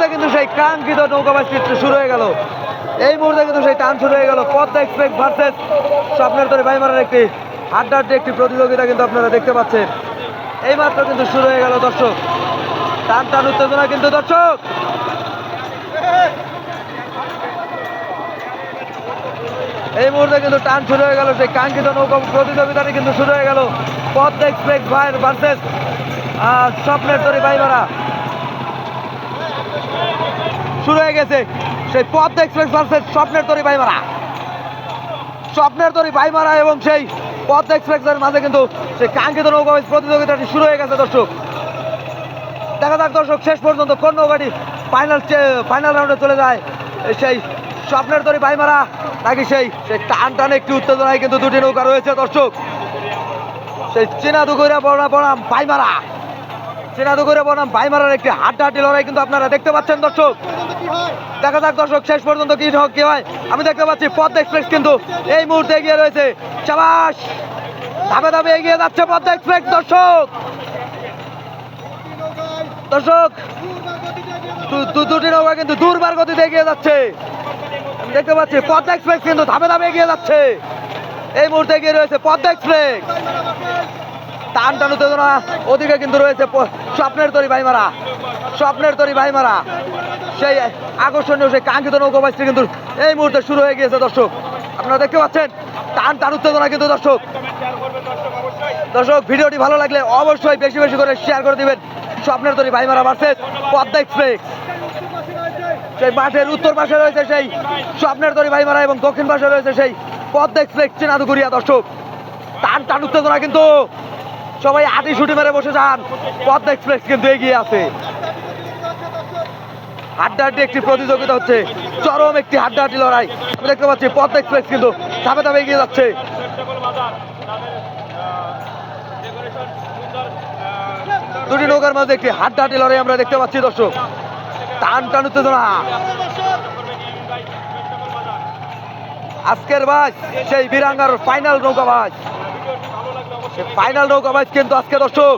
মুহূর্তে কিন্তু সেই কাঙ্ক্ষিত চিত্র শুরু হয়ে গেল। এই মুহূর্তে কিন্তু সেই টান শুরু হয়ে গেল। পদ্মা এক্সপ্রেস ভার্সেস স্বপ্নের তরে বাইমারের একটি হাড্ডাহাড্ডি একটি প্রতিযোগিতা কিন্তু আপনারা দেখতে পাচ্ছেন। এই মাত্র কিন্তু শুরু হয়ে গেল দর্শক। টান টান উত্তেজনা কিন্তু দর্শক। এই মুহূর্তে কিন্তু টান শুরু হয়ে গেল। সেই কাঙ্ক্ষিত নৌকা প্রতিযোগিতাটি কিন্তু শুরু হয়ে গেল। পদ্মা এক্সপ্রেস ভাইয়ের ভার্সেস স্বপ্নের তরি বাইমারা শুরু হয়ে গেছে। সেই পদ্মা এক্সপ্রেস ভার্সেস স্বপ্নের তরি বাইমারা স্বপ্নের তরি বাইমারা এবং সেই পদ্মা এক্সপ্রেসের মাঝে কিন্তু সেই কাঙ্ক্ষিত নৌকা প্রতিযোগিতাটি শুরু হয়ে গেছে, দর্শক। দেখা যাক, দর্শক, শেষ পর্যন্ত কোন নৌকাটি ফাইনাল ফাইনাল রাউন্ডে চলে যায়। সেই স্বপ্নের তরি বাইমারা নাকি সেই সেই টান টান একটি উত্তেজনায় কিন্তু দুটি নৌকা রয়েছে, দর্শক। সেই চীনা দুগুড়া বনাম বনাম বাইমারা চীনা দুগুড়া বনাম বাইমারার একটি হাড্ডাহাড্ডি লড়াই কিন্তু আপনারা দেখতে পাচ্ছেন, দর্শক। দেখা যাক, দর্শক, শেষ পর্যন্ত কি হোক কি হয়। আমি দেখতে পাচ্ছি পদ্মা এক্সপ্রেস কিন্তু এই মুহূর্তে এগিয়ে রয়েছে। চাবাস ধাপে ধাপে এগিয়ে যাচ্ছে পদ্মা এক্সপ্রেস, দর্শক। দর্শক দুটি নৌকা কিন্তু দুর্বার গতিতে এগিয়ে যাচ্ছে। দেখতে পাচ্ছি পদ্মা এক্সপ্রেস কিন্তু ধাপে ধাপে এগিয়ে যাচ্ছে। এই মুহূর্তে এগিয়ে রয়েছে পদ্মা এক্সপ্রেস। টান টান উত্তেজনা ওদিকে কিন্তু রয়েছে স্বপ্নের তরি ভাইমারা, স্বপ্নের তরি ভাইমারা। সেই আকর্ষণীয় সেই কাঙ্ক্ষিত নৌকাবাসটি কিন্তু এই মুহূর্তে শুরু হয়ে গিয়েছে, দর্শক। আপনারা দেখতে পাচ্ছেন টান টান উত্তেজনা কিন্তু দর্শক। দর্শক, ভিডিওটি ভালো লাগলে অবশ্যই বেশি বেশি করে শেয়ার করে দিবেন। স্বপ্নের তরি ভাইমারা ভার্সেস পদ্মা এক্সপ্রেস সেই মাঠের উত্তর পাশে রয়েছে সেই স্বপ্নের তরি ভাইমারা এবং দক্ষিণ পাশে রয়েছে সেই পদ্মা এক্সপ্রেস চেনাদুগুড়িয়া দর্শক। টান টান উত্তেজনা কিন্তু সবাই আটি শুটি মেরে বসে যান। পদ্মা এক্সপ্রেস কিন্তু এগিয়ে আছে। হাড্ডাহাড্ডি একটি প্রতিযোগিতা হচ্ছে। চরম একটি হাড্ডাহাড্ডি লড়াই। আমি দেখতে পাচ্ছি, পদ্মা এক্সপ্রেস কিন্তু ধাপে ধাপে এগিয়ে যাচ্ছে। দুটি নৌকার মাঝে একটি হাড্ডাহাড্ডি লড়াই আমরা দেখতে পাচ্ছি, দর্শক। টান টান উত্তেজনা। আজকের বাস, সেই বীরাঙ্গার ফাইনাল নৌকা বাস। ফাইনাল নৌকা বাস কিন্তু আজকে দর্শক।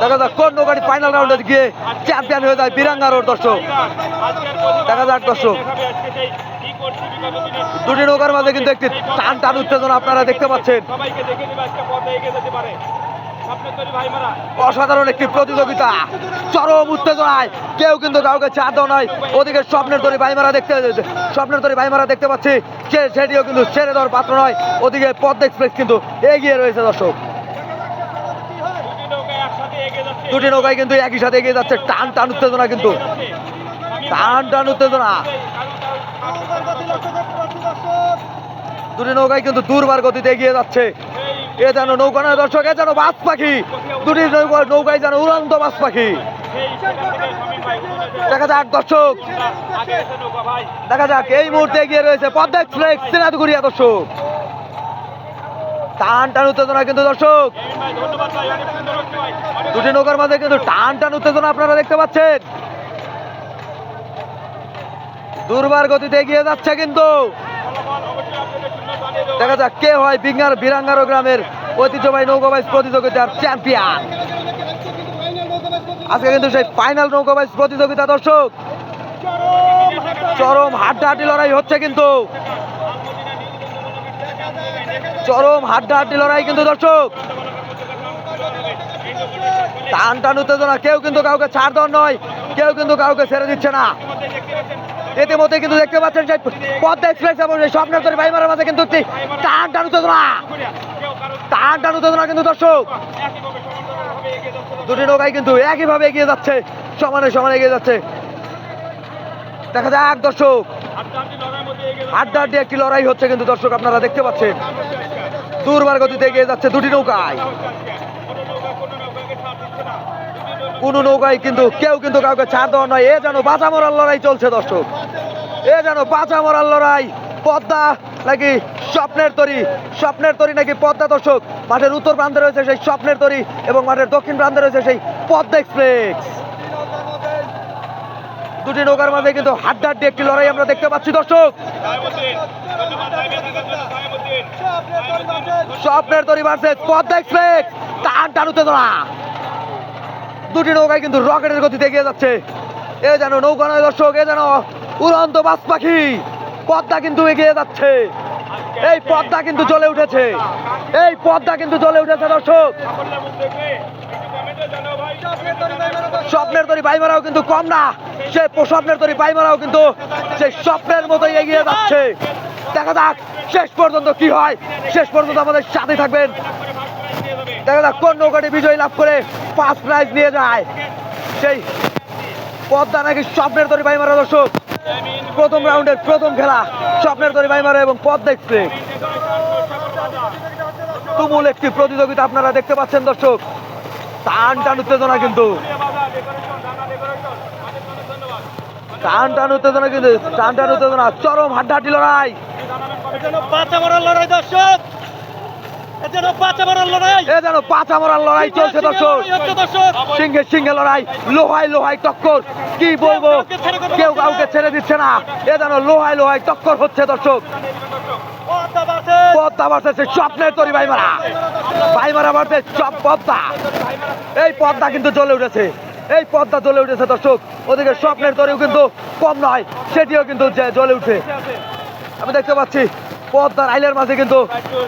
দেখা যাক কোন নৌকাটি ফাইনাল রাউন্ডে গিয়ে চ্যাম্পিয়ন হয়ে যায় বীরাঙ্গার দর্শক। দেখা যাক দর্শক। দুটি নৌকার মাঝে কিন্তু একটি টান টান উত্তেজনা আপনারা দেখতে পাচ্ছেন। অসাধারণ একটি প্রতিযোগিতা। চরম উত্তেজনায় কেউ কিন্তু কাউকে চা দেওয়া নয়। ওদিকে স্বপ্নের তরি ভাইমারা দেখতে স্বপ্নের তরি ভাইমারা দেখতে পাচ্ছি। সে সেটিও কিন্তু ছেড়ে দেওয়ার পাত্র নয়। ওদিকে পদ্মা এক্সপ্রেস কিন্তু এগিয়ে রয়েছে দর্শক দুটি নৌকা একসাথে এগিয়ে যাচ্ছে দুটি নৌকায় কিন্তু একই সাথে এগিয়ে যাচ্ছে। টান টান উত্তেজনা কিন্তু। টান টান উত্তেজনা। দুটি নৌকায় কিন্তু দুর্বার গতিতে এগিয়ে যাচ্ছে। এ যেন নৌকা নয়, দর্শক, এ যেন বাস পাখি। দুটি নৌকা- নৌকায় যেন উড়ন্ত বাস পাখি। দেখা যাক, দর্শক। দেখা যাক, এই মুহূর্তে এগিয়ে রয়েছে পদ্মা এক্সপ্রেস সিনাদুগুড়িয়া দর্শক। টান টান উত্তেজনা কিন্তু দর্শক। দুটি নৌকার মাঝে কিন্তু টান টান উত্তেজনা আপনারা দেখতে পাচ্ছেন। দুর্বার গতিতে এগিয়ে যাচ্ছে কিন্তু। দেখা যাক কে হয় বিঙ্গার বীরাঙ্গারো গ্রামের ঐতিহ্যবাহী নৌকাবাইজ প্রতিযোগিতার চ্যাম্পিয়ন। আজকে কিন্তু সেই ফাইনাল নৌকাবাইজ প্রতিযোগিতা দর্শক। চরম হাড্ডাহাড্ডি লড়াই হচ্ছে কিন্তু। চরম হাড্ডাহাড্ডি লড়াই কিন্তু দর্শক। টান টান উত্তেজনা, কেউ কিন্তু কাউকে ছাড় দেওয়ার নয়, কেউ কিন্তু কাউকে ছেড়ে দিচ্ছে না। ইতিমধ্যে কিন্তু দেখতে পাচ্ছেন সেই পদ্মা এক্সপ্রেস এবং সেই স্বপ্নের তরি ভাইমারের মাঝে কিন্তু টান টান উত্তেজনা। টান টান উত্তেজনা কিন্তু দর্শক। দুটি নৌকায় কিন্তু একইভাবে এগিয়ে যাচ্ছে, সমানে সমানে এগিয়ে যাচ্ছে। দেখা যাক দর্শক। যাচ্ছে হাড্ডাহাড্ডি একটি লড়াই হচ্ছে কিন্তু দর্শক আপনারা দেখতে পাচ্ছেন। দুর্বার গতিতে এগিয়ে যাচ্ছে দুটি নৌকায়। কোনো নৌকায় কিন্তু, কেউ কিন্তু কাউকে ছাড় দেওয়া নয়। এ যেন বাঁচা মরার লড়াই চলছে, দর্শক। এ যেন বাঁচা মরার লড়াই। পদ্মা নাকি স্বপ্নের তরি স্বপ্নের তরি নাকি পদ্মা, দর্শক? মাঠের উত্তর প্রান্তে রয়েছে সেই স্বপ্নের তরি এবং মাঠের দক্ষিণ প্রান্তে রয়েছে সেই পদ্মা এক্সপ্রেস। দুটি নৌকার মাঝে কিন্তু হাড্ডাহাড্ডি একটি লড়াই আমরা দেখতে পাচ্ছি, দর্শক। স্বপ্নের তরি এক্সপ্রেস টান টান উত্তেজনা দুটি নৌকায় কিন্তু রকেটের গতিতে এগিয়ে যাচ্ছে। এ যেন নৌকা নয় দর্শক, এ যেন উড়ন্ত বাস পাখি। পদ্মা কিন্তু এগিয়ে যাচ্ছে। এই পদ্মা কিন্তু জ্বলে উঠেছে। এই পদ্মা কিন্তু জ্বলে উঠেছে দর্শক। স্বপ্নের তরি বাইমারাও কিন্তু কম না। সে স্বপ্নের তরি বাইমারাও কিন্তু সেই স্বপ্নের মতোই এগিয়ে যাচ্ছে। দেখা যাক শেষ পর্যন্ত কি হয়। শেষ পর্যন্ত আমাদের সাথে থাকবেন। দেখা যাক কোন নৌকাটি বিজয় লাভ করে ফার্স্ট প্রাইজ নিয়ে যায়। সেই পদ্মা নাকি স্বপ্নের তরি বাইমারা দর্শক। প্রথম রাউন্ডের প্রথম খেলা স্বপ্নের তরি বাইমারা এবং পদ্মা এক্সপ্রেস তুমুল একটি প্রতিযোগিতা আপনারা দেখতে পাচ্ছেন দর্শক। টান টান উত্তেজনা কিন্তু। টান টান উত্তেজনা কিন্তু, টান টান উত্তেজনা, চরম হাড্ডাহাড্ডি লড়াই। দর্শক। কি বলব? কেউ কাউকে ছেড়ে দিচ্ছে না। এ যেন লোহাই লোহাই টক্কর হচ্ছে, দর্শক। পদ্মা বাড়তেছে, স্বপ্নের তরি ভাইমারা। ভাইমারা বাড়তে চপ পদ্মা। এই পদ্মা কিন্তু জ্বলে উঠেছে। এই পদ্মা জ্বলে উঠেছে, দর্শক। ওদিকে স্বপ্নের তরিও কিন্তু কম নয়, সেটিও কিন্তু জ্বলে উঠে আমি দেখতে পাচ্ছি, পদ্মার আইলের মাঝে কিন্তু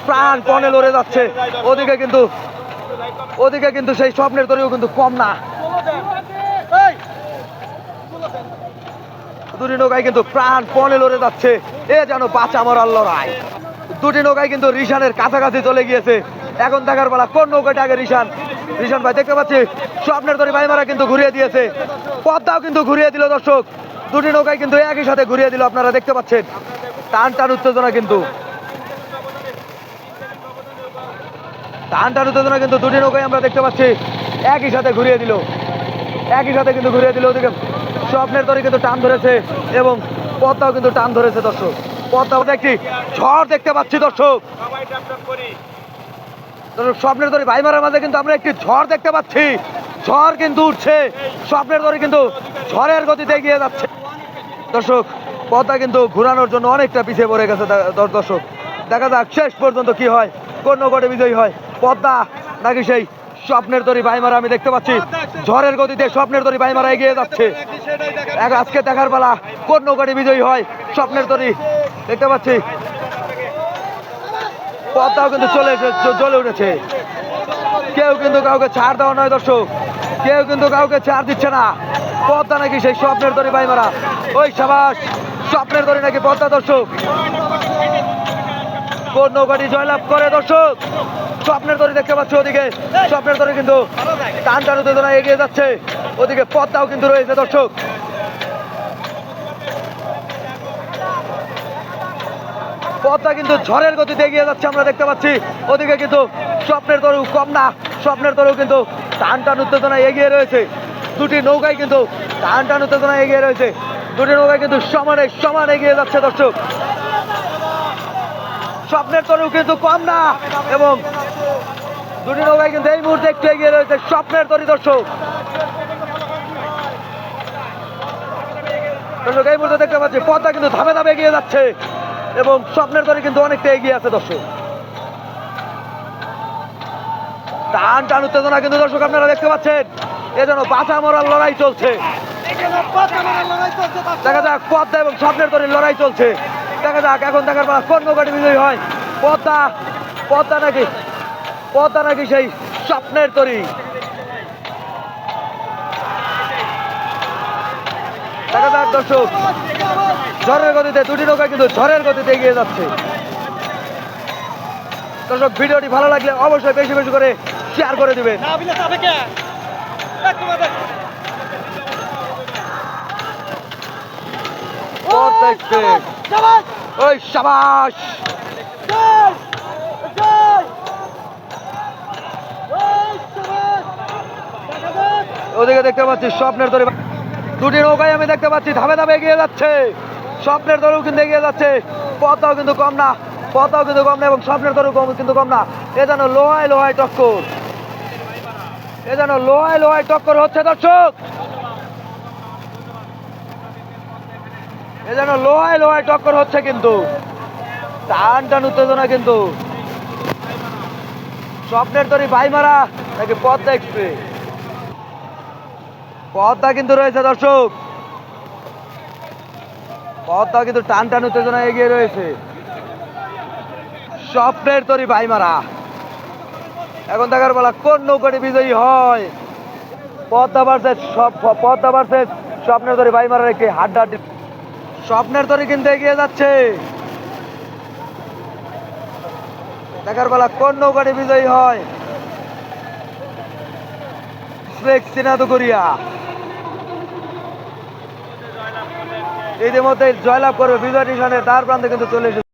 প্রাণ পণে লড়ে যাচ্ছে। ওদিকে কিন্তু ওদিকে কিন্তু সেই স্বপ্নের তরিও কিন্তু কম না। দুটি নৌকায় কিন্তু প্রাণ পণে লড়ে যাচ্ছে। এ যেন বাঁচা মরার লড়াই। দুটি নৌকায় কিন্তু রিশানের কাছাকাছি চলে গিয়েছে। এখন দেখার বেলা কোন নৌকাটা আগে রিশান? রিশান ভাই, দেখতে পাচ্ছি স্বপ্নের তরি ভাইমারা কিন্তু ঘুরিয়ে দিয়েছে। পদ্মাও কিন্তু ঘুরিয়ে দিল দর্শক। দুটি নৌকায় কিন্তু একই সাথে ঘুরিয়ে দিল, আপনারা দেখতে পাচ্ছেন। টান টান উত্তেজনা কিন্তু। টান টান উত্তেজনা কিন্তু দুটি নৌকায় আমরা দেখতে পাচ্ছি। একই সাথে ঘুরিয়ে দিল। একই সাথে কিন্তু ঘুরিয়ে দিল। ওদিকে স্বপ্নের তরি কিন্তু টান ধরেছে এবং পদ্মাও কিন্তু টান ধরেছে দর্শক। পদ্মা মধ্যে একটি ঝড় দেখতে পাচ্ছি, দর্শক। স্বপ্নের তরি ভাইমারার মাঝে কিন্তু আমরা একটি ঝড় দেখতে পাচ্ছি। ঝড় কিন্তু উঠছে, স্বপ্নের তরি কিন্তু ঝড়ের গতিতে এগিয়ে যাচ্ছে। দর্শক পদ্মা কিন্তু ঘুরানোর জন্য অনেকটা পিছিয়ে পড়ে গেছে দর্শক। দেখা যাক, শেষ পর্যন্ত কি হয়, কোন নৌকাটি বিজয়ী হয়। পদ্মা নাকি সেই স্বপ্নের তরি বাইমারা আমি দেখতে পাচ্ছি, ঝড়ের গতিতে স্বপ্নের তরি বাইমারা এগিয়ে যাচ্ছে। আজকে দেখার বেলা কোন নৌকাটি বিজয়ী হয়, স্বপ্নের তরি দেখতে পাচ্ছি। পদ্মাও কিন্তু চলে এসে জ- জ্বলে উঠেছে। কেউ কিন্তু কাউকে ছাড় দেওয়া নয় দর্শক। কেউ কিন্তু কাউকে ছাড় দিচ্ছে না। পদ্মা নাকি সেই স্বপ্নের তরি পাইমারা ওই সাবাস, স্বপ্নের তরি নাকি পদ্মা দর্শক। কোন নৌকাটি জয়লাভ করে দর্শক? স্বপ্নের তরি দেখতে পাচ্ছ ওদিকে। স্বপ্নের তরি কিন্তু টান টান উত্তেজনা এগিয়ে যাচ্ছে। ওদিকে পদ্মাও কিন্তু রয়েছে দর্শক। পথটা কিন্তু ঝড়ের গতিতে এগিয়ে যাচ্ছে, আমরা দেখতে পাচ্ছি। ওদিকে কিন্তু স্বপ্নের তরু কম না, স্বপ্নের তরু কিন্তু টান টান উত্তেজনা এগিয়ে রয়েছে। দুটি নৌকায় কিন্তু টান টান উত্তেজনা এগিয়ে রয়েছে। দুটি নৌকায় কিন্তু সমানে সমান এগিয়ে যাচ্ছে, দর্শক। স্বপ্নের তরু কিন্তু কম না, এবং দুটি নৌকায় কিন্তু এই মুহূর্তে একটু এগিয়ে রয়েছে, স্বপ্নের তরি দর্শক। দর্শক, এই মুহূর্তে দেখতে পাচ্ছি, পথটা কিন্তু ধাপে ধাপে এগিয়ে যাচ্ছে। এবং স্বপ্নের তরে কিন্তু অনেকটা এগিয়ে আছে দর্শক। টান টান উত্তেজনা কিন্তু দর্শক আপনারা দেখতে পাচ্ছেন। এজন্য বাঁচা মরার লড়াই চলছে। দেখা যাক, পদ্মা এবং স্বপ্নের তরির লড়াই চলছে। দেখা যাক, এখন দেখার পর কোন নৌকাটি বিজয়ী হয়। পদ্মা পদ্মা নাকি পদ্মা নাকি সেই স্বপ্নের তরি। দেখা যাক দর্শক। ঝড়ের গতিতে দুটি নৌকা কিন্তু ঝড়ের গতিতে এগিয়ে যাচ্ছে। দর্শক ভিডিওটি ভালো লাগলে অবশ্যই বেশি বেশি করে শেয়ার করে দিবেন। ওই সাবাস। ওদিকে দেখতে পাচ্ছি স্বপ্নের তরি দুটি নৌকায় আমি দেখতে পাচ্ছি ধাপে ধাপে এগিয়ে যাচ্ছে। স্বপ্নের তরু কিন্তু এগিয়ে যাচ্ছে। পথটাও কিন্তু কম না পথটাও কিন্তু কম না এবং স্বপ্নের তরু কম কিন্তু কম না। এ যেন লোহায় লোহায় টক্কর। এ যেন লোহায় লোহায় টক্কর হচ্ছে দর্শক। এ যেন লোহায় লোহায় টক্কর হচ্ছে কিন্তু। টান টান উত্তেজনা কিন্তু। স্বপ্নের তরি ভাইমারা নাকি পদ্মা এক্সপ্রেস? পদ্মা কিন্তু রয়েছে দর্শক। পদ্মা কিন্তু টান টান উত্তেজনা এগিয়ে রয়েছে। স্বপ্নের তরি ভাইমারা। এখন দেখার বলা কোন নৌকাটি বিজয়ী হয়? পদ্মা ভার্সেস পদ্মা ভার্সেস স্বপ্নের তরি ভাইমারার একটি হাড্ডাহাড্ডি। স্বপ্নের তরি কিন্তু এগিয়ে যাচ্ছে। দেখার বেলা কোন নৌকাটি বিজয়ী হয়? সিনাদুকুরিয়া ইতিমধ্যে জয়লাভ করবে বিজয় নিশানে তার প্রান্তে কিন্তু চলে এসেছে।